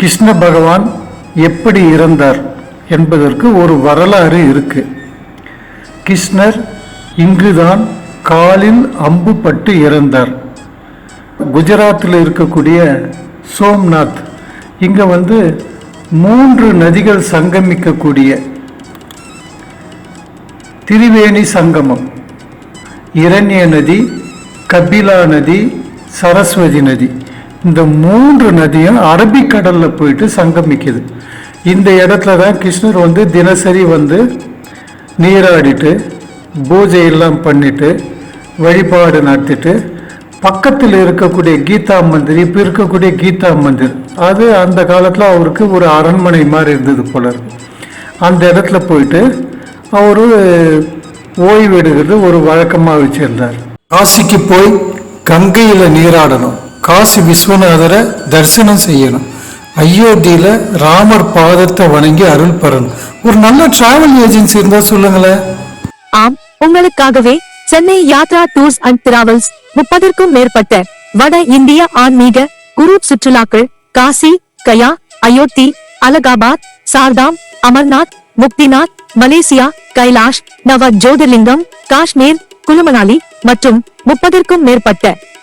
கிருஷ்ண பகவான் எப்படி இறந்தார் என்பதற்கு ஒரு வரலாறு இருக்கு. கிருஷ்ணர் இங்குதான் காலில் அம்பு பட்டு இறந்தார். குஜராத்தில் இருக்கக்கூடிய சோம்நாத் இங்கே வந்து மூன்று நதிகள் சங்கமிக்கக்கூடிய திரிவேணி சங்கமம் இரண்ய நதி கபிலா நதி சரஸ்வதி நதி. இந்த மூன்று நதியும் அரபிக்கடலில் போயிட்டு சங்கமிக்குது. இந்த இடத்துல தான் கிருஷ்ணர் வந்து தினசரி வந்து நீராடிட்டு பூஜை எல்லாம் பண்ணிட்டு வழிபாடு நடத்திட்டு பக்கத்தில் இருக்கக்கூடிய கீதா மந்திர் இப்போ இருக்கக்கூடிய கீதா மந்திர் அது அந்த காலத்தில் அவருக்கு ஒரு அரண்மனை மாதிரி இருந்தது போல இருக்கு. அந்த இடத்துல போயிட்டு அவர் ஓய்வு எடுக்கிறது ஒரு வழக்கமாக வச்சிருந்தார். காசிக்கு போய் கங்கையில் நீராடணும். காசி விஸ்வநாதரை தரிசனம் செய்யணும். அயோத்தியில் ராமர் பாதத்தை வணங்கி அருள் பெறணும். ஒரு நல்ல டிராவல் ஏஜென்சி இருந்தா சொல்லுங்களேன். ஆம் உங்களுக்காகவே Chennai Yatra tours and travels முப்பதற்கும் மேற்பட்ட வட இந்திய ஆன்மீக குரு சுற்றுலாக்கள் காசி கயா அயோத்தி அலகாபாத் சார்தாம் அமர்நாத் முக்திநாத் மலேசியா கைலாஷ் நவ ஜோதிர்லிங்கம் காஷ்மீர் குலுமனாலி மற்றும் முப்பதற்கும் மேற்பட்ட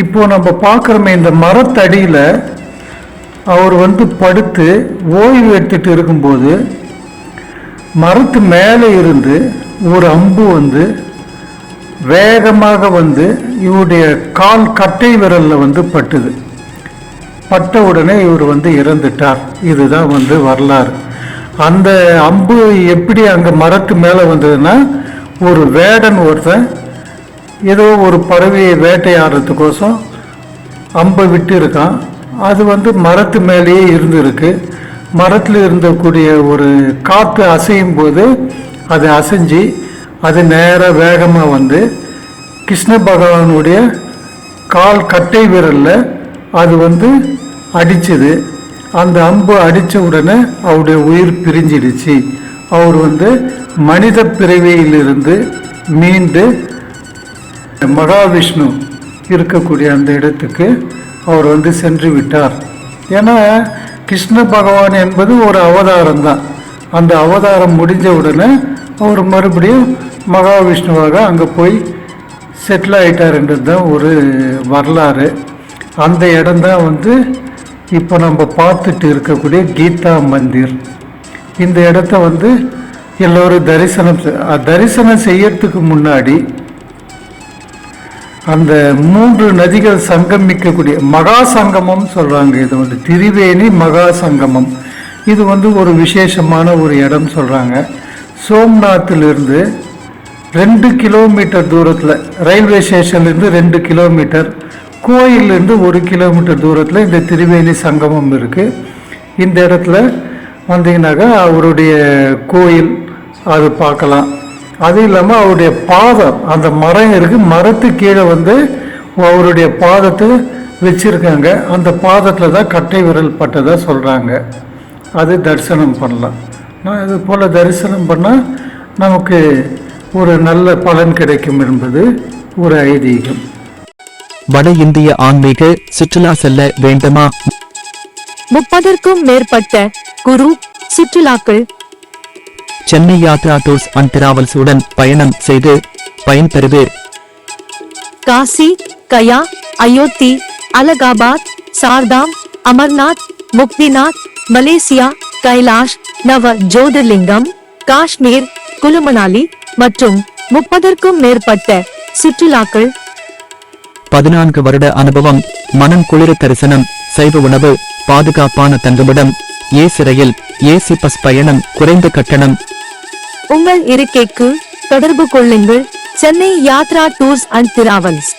இப்போ நம்ம பார்க்குறோமே இந்த மரத்தடியில் அவர் வந்து படுத்து ஓய்வு எடுத்துட்டு இருக்கும்போது மரத்து மேலே இருந்து ஒரு அம்பு வந்து வேகமாக வந்து இவருடைய கால் கட்டை விரலில் வந்து பட்டுது. பட்ட உடனே இவர் வந்து இறந்துட்டார். இதுதான் வந்து வரலாறு. அந்த அம்பு எப்படி அங்கே மரத்து மேலே வந்ததுன்னா ஒரு வேடன் ஒருத்தன் ஏதோ ஒரு பறவையை வேட்டையாடுறதுக்கோசம் அம்பை விட்டு இருக்கான் அது வந்து மரத்து மேலேயே இருந்துருக்கு. மரத்தில் இருந்தக்கூடிய ஒரு காற்று அசையும் போது அது அசைஞ்சு அது நேராக வேகமாக வந்து கிருஷ்ண பகவானுடைய கால் கட்டை விரலில் அது வந்து அடிச்சது. அந்த அம்பு அடித்த உடனே அவருடைய உயிர் பிரிஞ்சிடுச்சு. அவர் வந்து மனித பிறவியிலிருந்து மீண்டு மகாவிஷ்ணு இருக்கக்கூடிய அந்த இடத்துக்கு அவர் வந்து சென்று விட்டார். ஏன்னா கிருஷ்ண பகவான் என்பது ஒரு அவதாரம் தான் அந்த அவதாரம் முடிஞ்ச உடனே அவர் மறுபடியும் மகாவிஷ்ணுவாக அங்கே போய் செட்டில் ஆகிட்டாருன்றது தான் ஒரு வரலாறு. அந்த இடம்தான் வந்து இப்போ நம்ம பார்த்துட்டு இருக்கக்கூடிய கீதா மந்திர். இந்த இடத்த வந்து எல்லோரும் தரிசனம் தரிசனம் செய்யறதுக்கு முன்னாடி அந்த மூன்று நதிகள் சங்கமிக்கக்கூடிய மகா சங்கமம் சொல்கிறாங்க இது வந்து திரிவேணி மகா சங்கமம். இது வந்து ஒரு விசேஷமான ஒரு இடம் சொல்கிறாங்க சோம்நாத்திலிருந்து ரெண்டு கிலோமீட்டர் தூரத்தில் ரயில்வே ஸ்டேஷன்லேருந்து ரெண்டு கிலோமீட்டர் கோயிலிருந்து ஒரு கிலோமீட்டர் தூரத்தில் இந்த திரிவேணி சங்கமம் இருக்குது இந்த இடத்துல வந்தீங்கன்னாக்கா அவருடைய கோயில் அது பார்க்கலாம். அது இல்லாமல் அவருடைய பாதம் அந்த மரம் இருக்குது மரத்து கீழே வந்து அவருடைய பாதத்தை வச்சுருக்காங்க. அந்த பாதத்தில் தான் கட்டை விரல் பட்டதாக சொல்கிறாங்க அது தரிசனம் பண்ணலாம். நான் இது போல் தரிசனம் பண்ணால் நமக்கு ஒரு நல்ல பலன் கிடைக்கும் என்பது ஒரு ஐதீகம். வட இந்திய ஆன்மீக சுற்றுலா செல்ல வேண்டுமா? முப்பதற்கும் மேற்பட்ட குரு சுற்றுலாக்கள் Chennai Yatra tours and travels உடன் பயணம் செய்து பயன்பெறுவீர். காசி கயா அயோத்தி அலகாபாத் சார்தாம் அமர்நாத் முக்திநாத் மலேசியா கைலாஷ் நவ ஜோதிர்லிங்கம் காஷ்மீர் குலுமணாலி மற்றும் முப்பதற்கும் மேற்பட்ட சுற்றுலாக்கள். பதினான்கு வருட அனுபவம் மனம் குளிர தரிசனம் சைவ உணவு பாதுகாப்பான தங்குமிடம் ஏசி ரயில் ஏசி பஸ் பயணம் குறைந்த கட்டணம் உங்கள் இருக்கைக்கு தொடர்பு கொள்ளுங்கள். Chennai Yatra tours and travels.